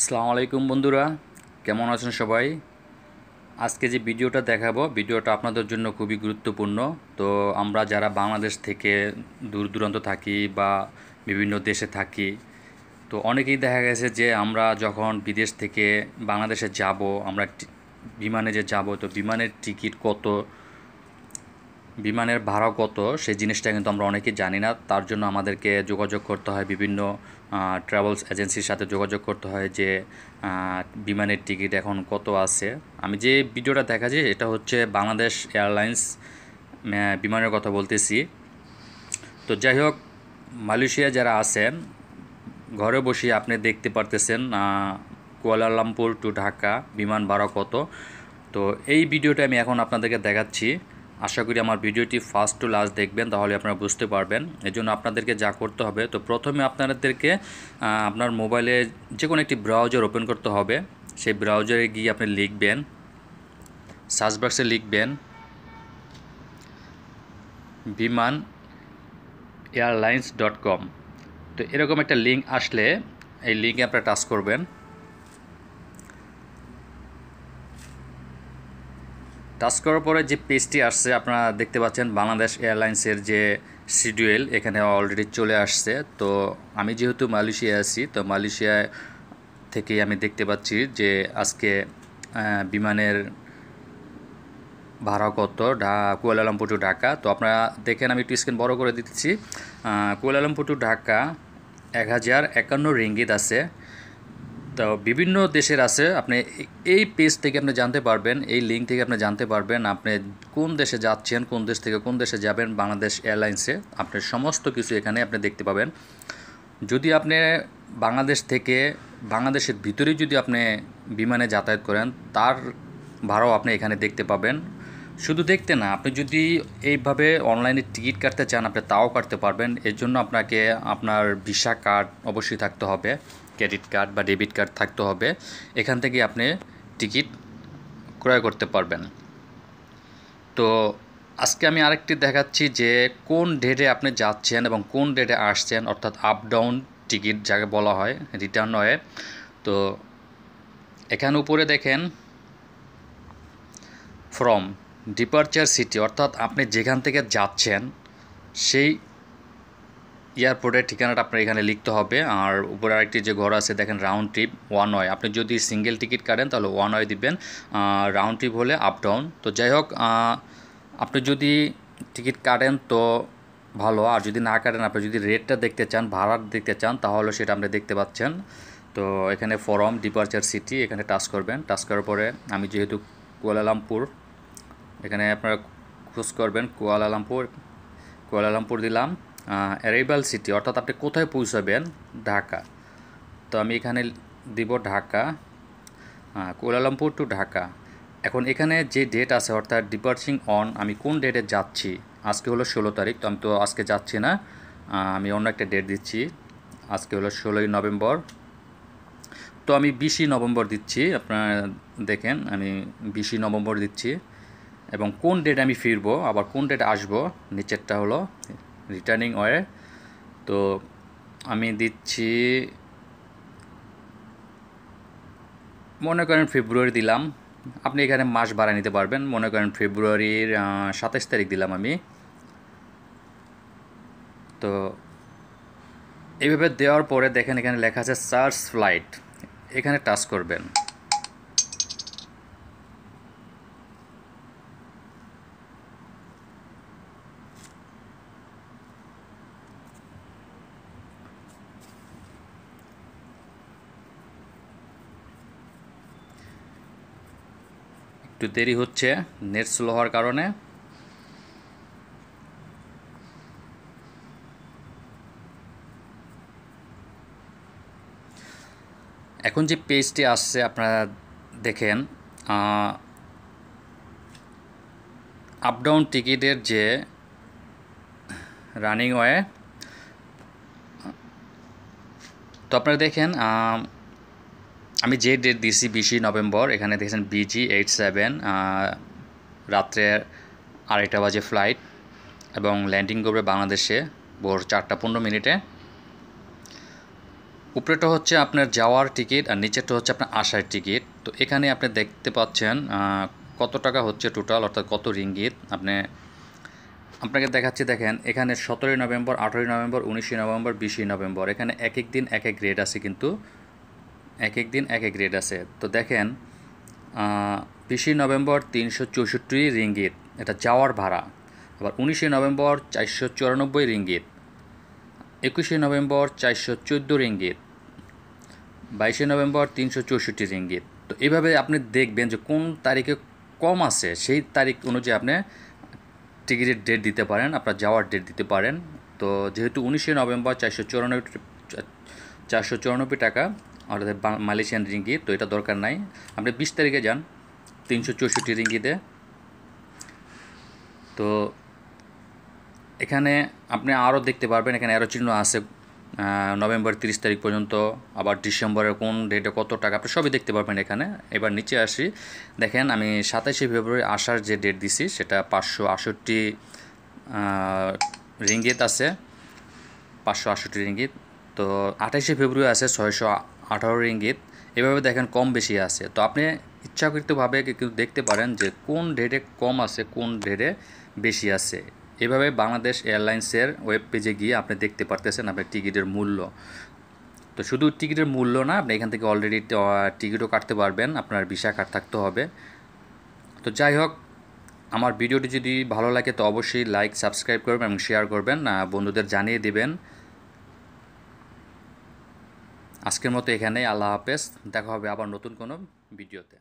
আসসালামু আলাইকুম বন্ধুরা, কেমন আছেন সবাই? আজকে যে ভিডিওটা দেখাবো, ভিডিওটা আপনাদের জন্য খুবই গুরুত্বপূর্ণ। তো আমরা যারা বাংলাদেশ থেকে দূর দূরান্ত থাকি বা বিভিন্ন দেশে থাকি, তো অনেকেই দেখা গেছে যে আমরা যখন বিদেশ থেকে বাংলাদেশে যাব, আমরা বিমানে যে যাব, তো বিমানের টিকিট কত বিমানের ভাড়া কত? সেই জিনিসটা কিন্তু আমরা অনেকেই জানি না। তার জন্য আমাদেরকে যোগাযোগ করতে হয় বিভিন্ন ট্রাভেলস এজেন্সির সাথে যোগাযোগ করতে হয় যে বিমানের টিকিট এখন কত আছে। আমি যে ভিডিওটা দেখাচ্ছি, এটা হচ্ছে বাংলাদেশ এয়ারলাইন্স বিমানের কথা বলতেছি। তো যাই হোক, মালয়েশিয়া যারা আছেন ঘরে বসে আপনি দেখতে পারতেছেন কুয়ালালামপুর টু ঢাকা, বিমান ভাড়া কত। তো এই ভিডিওটা আমি এখন আপনাদেরকে দেখাচ্ছি। আশা করি আমার ভিডিওটি ফার্স্ট টু লাস্ট দেখবেন, তাহলে আপনারা বুঝতে পারবেন। এই জন্য আপনাদেরকে যা করতে হবে, তো প্রথমে আপনাদেরকে আপনার মোবাইলে যে কোনো একটি ব্রাউজার ওপেন করতে হবে। সেই ব্রাউজারে গিয়ে আপনি লিখবেন সার্চ বক্সে লিখবেন, বিমান এয়ারলাইন্স ডট কম তো এরকম একটা লিঙ্ক আসলে, এই লিঙ্কে আপনারা টাচ করবেন। টাচ করার পরে যে পেজটি আসছে, আপনারা দেখতে পাচ্ছেন বাংলাদেশ এয়ারলাইন্সের যে শিডিউল, এখানে অলরেডি চলে আসছে। তো আমি যেহেতু মালয়েশিয়া আছি, তো মালয়েশিয়া থেকেই আমি দেখতে পাচ্ছি যে আজকে বিমানের ভাড়া কত ঢা কুয়ালালামপুর টু ঢাকা। তো আপনারা দেখেন, আমি একটু স্ক্রিন বড় করে দিচ্ছি কুয়ালালামপুর টু ঢাকা এক হাজার একান্ন রিঙ্গিত আছে। তো বিভিন্ন দেশের আছে, আপনি এই পেজ থেকে আপনি জানতে পারবেন, এই লিঙ্ক থেকে আপনি জানতে পারবেন আপনি কোন দেশে যাচ্ছেন, কোন দেশ থেকে কোন দেশে যাবেন, বাংলাদেশ এয়ারলাইন্সে আপনি সমস্ত কিছু এখানে আপনি দেখতে পাবেন। যদি আপনি বাংলাদেশ থেকে বাংলাদেশের ভিতরেই যদি আপনি বিমানে যাতায়াত করেন, তার ভাড়াও আপনি এখানে দেখতে পাবেন। শুধু দেখতে না, আপনি যদি এইভাবে অনলাইনে টিকিট কাটতে চান, আপনি তাও কাটতে পারবেন। এর জন্য আপনাকে আপনার ভিসা কার্ড অবশ্যই থাকতে হবে। ক্রেডিট কার্ড বা ডেবিট কার্ড থাকতে হবে। এখান থেকে আপনি টিকিট ক্রয় করতে পারবেন। তো আজকে আমি আরেকটি দেখাচ্ছি যে কোন ডেটে আপনি যাচ্ছেন এবং কোন ডেটে আসছেন, অর্থাৎ আপ ডাউন টিকিট যাকে বলা হয় রিটার্ন হয়। তো এখানে উপরে দেখেন ফ্রম ডিপারচার সিটি অর্থাৎ আপনি যেখান থেকে যাচ্ছেন, সেই এয়ারপোর্টের ঠিকানাটা আপনার এখানে লিখতে হবে। আর উপরে আরেকটি যে ঘর আছে, দেখেন রাউন্ড ট্রিপ ওয়ান ওয়ে আপনি যদি সিঙ্গেল টিকিট কাটেন, তাহলে ওয়ান ওয়ে দিবেন। রাউন্ড ট্রিপ হলে আপ ডাউন তো যাই হোক আপনি যদি টিকিট কাটেন তো ভালো। আর যদি না কাটেন, আপনি যদি রেটটা দেখতে চান, ভাড়া দেখতে চান, তাহলে সেটা আপনি দেখতে পাচ্ছেন। তো এখানে ফরম ডিপার্চার সিটি এখানে টাচ করবেন। টাচ করার পরে আমি যেহেতু কুয়ালালামপুর, এখানে আপনারা খোঁজ করবেন। কুয়ালালামপুর কুয়ালালামপুর দিলাম। অ্যারাইভাল সিটি অর্থাৎ আপনি কোথায় পৌঁছাবেন? ঢাকা। তো আমি এখানে দিব ঢাকা কুয়ালালামপুর টু ঢাকা। এখন এখানে যে ডেট আছে, অর্থাৎ ডিপার্চিং অন আমি কোন ডেটে যাচ্ছি? আজকে হলো ষোলো তারিখ, তো আমি তো আজকে যাচ্ছি না। আমি অন্য একটা ডেট দিচ্ছি। আজকে হলো ষোলোই নভেম্বর। তো আমি বিশই নভেম্বর দিচ্ছি, আপনারা দেখেন, আমি বিশই নভেম্বর দিচ্ছি। এবং কোন ডেট আমি ফিরবো, আবার কোন ডেট আসব, নিচেরটা হলো রিটার্নিং ওয়ে তো আমি দিচ্ছি, মনে করেন ফেব্রুয়ারি দিলাম। আপনি এখানে মাস বাড়া নিতে পারবেন। মনে করেন ফেব্রুয়ারির সাতাশ তারিখ দিলাম আমি। তো এইভাবে দেওয়ার পরে দেখেন এখানে লেখা আছে সার্চ ফ্লাইট এখানে টাচ করবেন। একটু দেরি হচ্ছে, নেট স্লো হওয়ার কারণে। এখন যে পেজটি আসছে, আপনারা দেখেন আপ ডাউন টিকিটের যে রানিং ওয়ে তো আপনারা দেখেন আমি যে ডেট দিয়েছি বিশে নভেম্বর, এখানে দেখেছেন বিজি এইট সেভেন রাত্রে আড়াইটা বাজে ফ্লাইট এবং ল্যান্ডিং করবে বাংলাদেশে ভোর চারটা পনেরো মিনিটে। উপরেটা হচ্ছে আপনার যাওয়ার টিকিট আর নিচেরটা হচ্ছে আপনার আসার টিকিট তো এখানে আপনি দেখতে পাচ্ছেন কত টাকা হচ্ছে টোটাল অর্থাৎ কত রিঙ্গিত? আপনি, আপনাকে দেখাচ্ছি, দেখেন, এখানে সতেরোই নভেম্বর, আঠেরোই নভেম্বর, উনিশে নভেম্বর, বিশে নভেম্বর, এখানে এক এক দিন এক এক গ্রেড আছে কিন্তু এক এক দিন এক এক গ্রেড আছে। তো দেখেন বিশে নভেম্বর তিনশো চৌষট্টি রিঙ্গিত, এটা যাওয়ার ভাড়া। আবার উনিশে নভেম্বর চারশো চুরানব্বই রিঙ্গিত, একুশে নভেম্বর চারশো চোদ্দ রিঙ্গিত, বাইশে নভেম্বর তিনশো চৌষট্টি রিঙ্গিত। তো এইভাবে আপনি দেখবেন যে কোন তারিখে কম আছে, সেই তারিখ অনুযায়ী আপনি টিকিটের ডেট দিতে পারেন, আপনার যাওয়ার ডেট দিতে পারেন। তো যেহেতু উনিশে নভেম্বর চারশো চুরানব্বই চারশো চুরানব্বই টাকা বা- মালয়েশিয়ান রিঙ্গি, তো এটা দরকার নাই। আপনি বিশ তারিখে যান, তিনশো চৌষট্টি রিঙ্গিতে। তো এখানে আপনি আরও দেখতে পারবেন, এখানে আরও চিহ্ন আছে নভেম্বর তিরিশ তারিখ পর্যন্ত, আবার ডিসেম্বরের কোন ডেটে কত টাকা, আপনি সবই দেখতে পারবেন এখানে। এবার নিচে আসি। দেখেন, আমি সাতাশে ফেব্রুয়ারি আসার যে ডেট দিছি, সেটা পাঁচশো আষট্টি রিঙ্গিত আছে। পাঁচশো আষট্টি রিঙ্গিত। তো আঠাশে ফেব্রুয়ারি আছে, ছয়শো আঠারো রিঙ্গিত। এভাবে দেখেন কম বেশি আছে। তো আপনি ইচ্ছাকৃতভাবে কিন্তু দেখতে পারেন যে কোন ডেটে কম আছে, কোন ডেটে বেশি আছে। এভাবে বাংলাদেশ এয়ারলাইন্সের ওয়েব পেজে গিয়ে আপনি দেখতে পারতেছেন আপনার টিকিটের মূল্য। তো শুধু টিকিটের মূল্য না, আপনি এখান থেকে অলরেডি টিকিটও কাটতে পারবেন, আপনার ভিসা কার্ড থাকতে হবে। তো যাই হোক, আমার ভিডিওটি যদি ভালো লাগে তো অবশ্যই লাইক সাবস্ক্রাইব করবেন এবং শেয়ার করবেন। বন্ধুদের জানিয়ে দিবেন। আজকের মতো এখানেই আল্লাহ হাফেজ। দেখা হবে আবার নতুন কোনো ভিডিওতে।